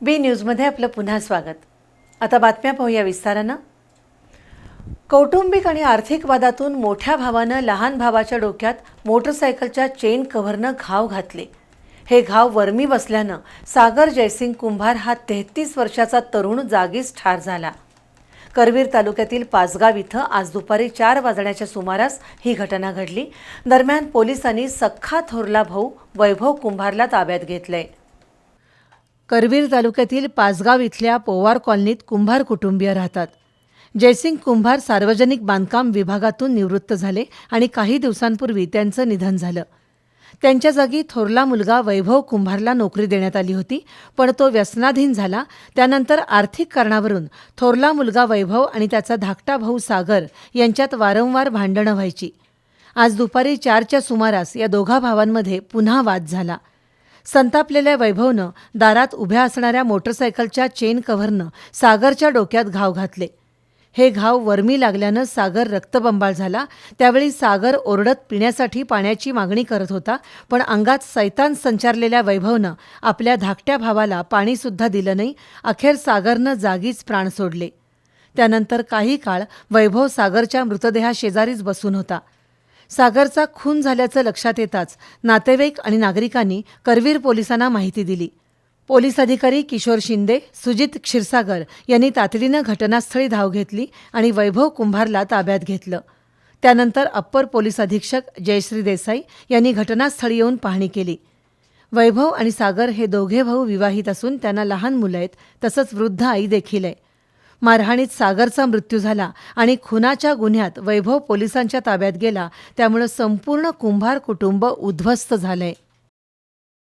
बी न्यूजमध्ये आपलं पुन्हा स्वागत. आता बातम्या पाहूया विस्तारानं. कौटुंबिक आणि आर्थिक वादातून मोठ्या भावानं लहान भावाच्या डोक्यात मोटरसायकलच्या चेन कव्हरनं घाव घातले. हे घाव वर्मी बसल्यानं सागर जयसिंग कुंभार हा तेहतीस वर्षाचा तरुण जागीच ठार झाला. करवीर तालुक्यातील पाचगाव इथं आज दुपारी चार वाजण्याच्या सुमारास ही घटना घडली. दरम्यान पोलिसांनी सख्खा थोरला भाऊ वैभव कुंभारला ताब्यात घेतलंय. करवीर तालुक्यातील पाचगाव इथल्या पोवार कॉलनीत कुंभार कुटुंबीय राहतात. जयसिंग कुंभार सार्वजनिक बांधकाम विभागातून निवृत्त झाले आणि काही दिवसांपूर्वी त्यांचं निधन झालं. त्यांच्या जागी थोरला मुलगा वैभव कुंभारला नोकरी देण्यात आली होती पण तो व्यसनाधीन झाला. त्यानंतर आर्थिक कारणावरून थोरला मुलगा वैभव आणि त्याचा धाकटा भाऊ सागर यांच्यात वारंवार भांडणं व्हायची. आज दुपारी चारच्या सुमारास या दोघा भावांमध्ये पुन्हा वाद झाला. संतापलेल्या वैभवनं दारात उभ्या असणाऱ्या मोटरसायकलच्या चेन कव्हरनं सागरच्या डोक्यात घाव घातले. हे घाव वर्मी लागल्यानं सागर रक्तबंबाळ झाला. त्यावेळी सागर ओरडत पिण्यासाठी पाण्याची मागणी करत होता पण अंगात सैतान संचारलेल्या वैभवनं आपल्या धाकट्या भावाला पाणीसुद्धा दिलं नाही. अखेर सागरनं जागीच प्राण सोडले. त्यानंतर काही काळ वैभव सागरच्या मृतदेहाशेजारीच बसून होता. सागरचा खून झाल्याचं लक्षात येताच नातेवाईक आणि नागरिकांनी करवीर पोलिसांना माहिती दिली. पोलीस अधिकारी किशोर शिंदे सुजित क्षीरसागर यांनी तातडीनं घटनास्थळी धाव घेतली आणि वैभव कुंभारला ताब्यात घेतलं. त्यानंतर अप्पर पोलीस अधीक्षक जयश्री देसाई यांनी घटनास्थळी येऊन पाहणी केली. वैभव आणि सागर हे दोघे भाऊ विवाहित असून त्यांना लहान मुलं आहेत तसंच वृद्ध आई देखील आहे. मारहाणीत सागरचा मृत्यू झाला आणि खुनाच्या गुन्ह्यात वैभव पोलिसांच्या ताब्यात गेला त्यामुळे संपूर्ण कुंभार कुटुंब उद्ध्वस्त झालंय.